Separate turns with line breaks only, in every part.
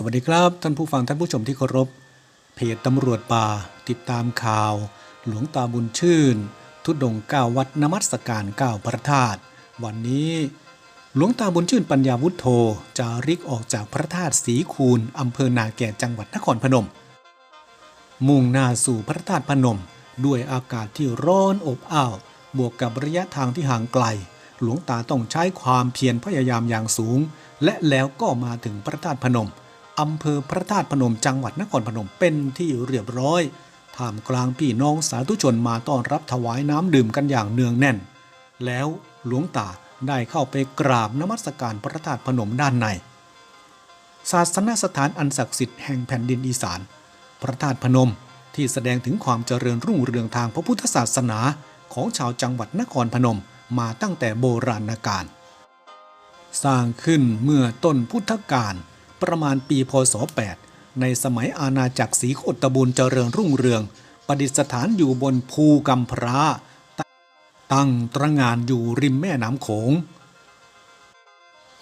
สวัสดีครับ ท่านผู้ฟังท่านผู้ชมที่เคารพ เพจตำรวจป่า ติดตามข่าว หลวงตาบุญชื่น ทุดดงก้าวัดนมัสการก้าพระธาตุวันนี้หลวงตาบุญชื่นปัญญาวุฒโธจาริกออกจากพระธาตุสีคูนอำเภอนาแก่จังหวัดนครพนม มุ่งหน้าสู่พระธาตุพนม ด้วยอากาศที่ร้อนอบอ้าว บวกกับระยะทางที่ห่างไกล หลวงตาต้องใช้ความเพียรพยายามอย่างสูง และแล้วก็มาถึงพระธาตุพนม อำเภอพระธาตุพนมจังหวัดนครพนมเป็นที่เรียบร้อยท่ามกลางพี่น้องสาธุชนมาต้อนรับถวายน้ำดื่มกันอย่างเนืองแน่น แล้วหลวงตาได้เข้าไปกราบนมัสการพระธาตุพนมด้านใน ศาสนสถานอันศักดิ์สิทธิ์แห่งแผ่นดินอีสาน พระธาตุพนมที่แสดงถึงความเจริญรุ่งเรืองทางพระพุทธศาสนาของชาวจังหวัดนครพนมมาตั้งแต่โบราณกาล สร้างขึ้นเมื่อต้นพุทธกาล ประมาณปีพศ 8 ในสมัยอาณาจักรศรีโคตบูรณ์เจริญรุ่งเรือง ประดิษฐานอยู่บนภูกำพร้า ตั้งตระหงานอยู่ริมแม่น้ำโขง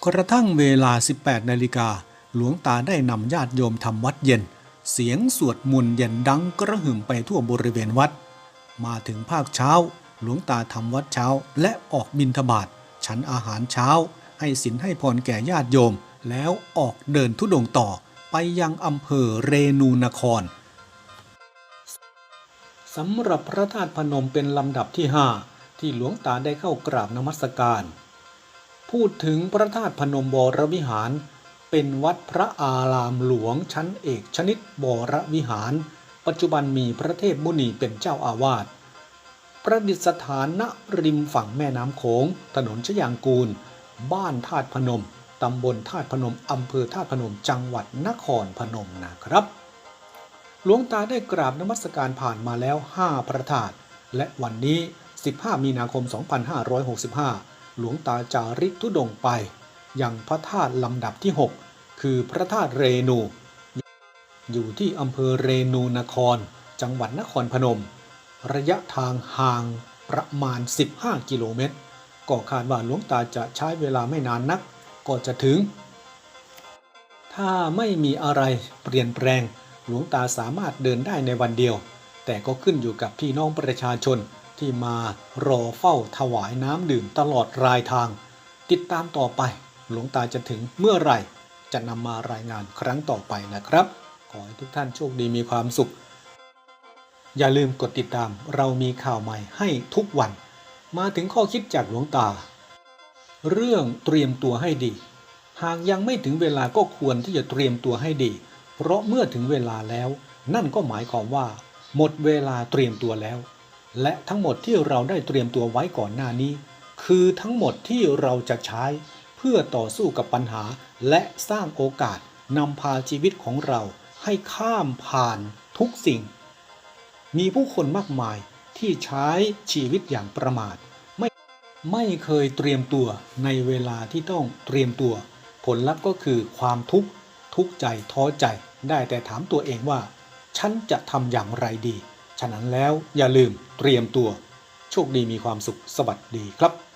กระทั่งเวลา 18 นาฬิกา หลวงตาได้นำญาติโยมทำวัดเย็น เสียงสวดมนต์เย็นดังกระหึ่มไปทั่วบริเวณวัด มาถึงภาคเช้า หลวงตาทำวัดเช้าและออกบิณฑบาตฉันอาหารเช้าให้สินให้พรแก่ญาติโยม แล้วออกเดินทุดงต่อไปยังอำเภอเรนูนครสำหรับพระธาตุพนมเป็นลำดับที่ 5 ที่หลวงตาได้เข้ากราบนมัสการ พูดถึงพระธาตุพนมบรวิหาร เป็นวัดพระอารามหลวงชั้นเอกชนิดบรวิหาร ปัจจุบันมีพระเทพมุนีเป็นเจ้าอาวาสประดิษฐานณริมฝั่งแม่น้ำโขงถนนชยางกูล บ้านธาตุพนม ตำบลธาตุพนมอำเภอธาตุพนมจังหวัดนครพนมนะครับ หลวงตาได้กราบนมัสการผ่านมาแล้ว 5 พระธาตุและวันนี้ 15 มีนาคม 2565 หลวงตาจาริกทุดงไป ยังพระธาตุลำดับที่ 6 คือพระธาตุเรนู อยู่ที่อำเภอเรนูนคร จังหวัดนครพนม ระยะทางห่างประมาณ 15 กิโลเมตร ก็คาดว่าหลวงตาจะใช้เวลาไม่นานนัก ก็จะถึง ถ้าไม่มีอะไรเปลี่ยนแปลง หลวงตาสามารถเดินได้ในวันเดียว แต่ก็ขึ้นอยู่กับพี่น้องประชาชนที่มารอเฝ้าถวายน้ำดื่มตลอดรายทาง ติดตามต่อไป หลวงตาจะถึงเมื่อไหร่ จะนำมารายงานครั้งต่อไปนะครับ ขอให้ทุกท่านโชคดีมีความสุข อย่าลืมกดติดตามเรามีข่าวใหม่ให้ทุกวัน มาถึงข้อคิดจากหลวงตา เรื่องเตรียมตัวให้ดี หากยังไม่ถึงเวลาก็ควรที่จะเตรียมตัวให้ดี เพราะเมื่อถึงเวลาแล้ว นั่นก็หมายความว่า หมดเวลาเตรียมตัวแล้ว และทั้งหมดที่เราได้เตรียมตัวไว้ก่อนหน้านี้ คือทั้งหมดที่เราจะใช้ เพื่อต่อสู้กับปัญหา และสร้างโอกาสนำพาชีวิตของเรา ให้ข้ามผ่านทุกสิ่ง มีผู้คนมากมายที่ใช้ชีวิตอย่างประมาท ไม่เคยเตรียมตัวในเวลาที่ต้องเตรียมตัว ผลลัพธ์ก็คือความทุกข์ทุกข์ใจท้อใจ ได้แต่ถามตัวเองว่า ฉันจะทำอย่างไรดี ฉะนั้นแล้วอย่าลืมเตรียมตัว โชคดีมีความสุขสวัสดีครับ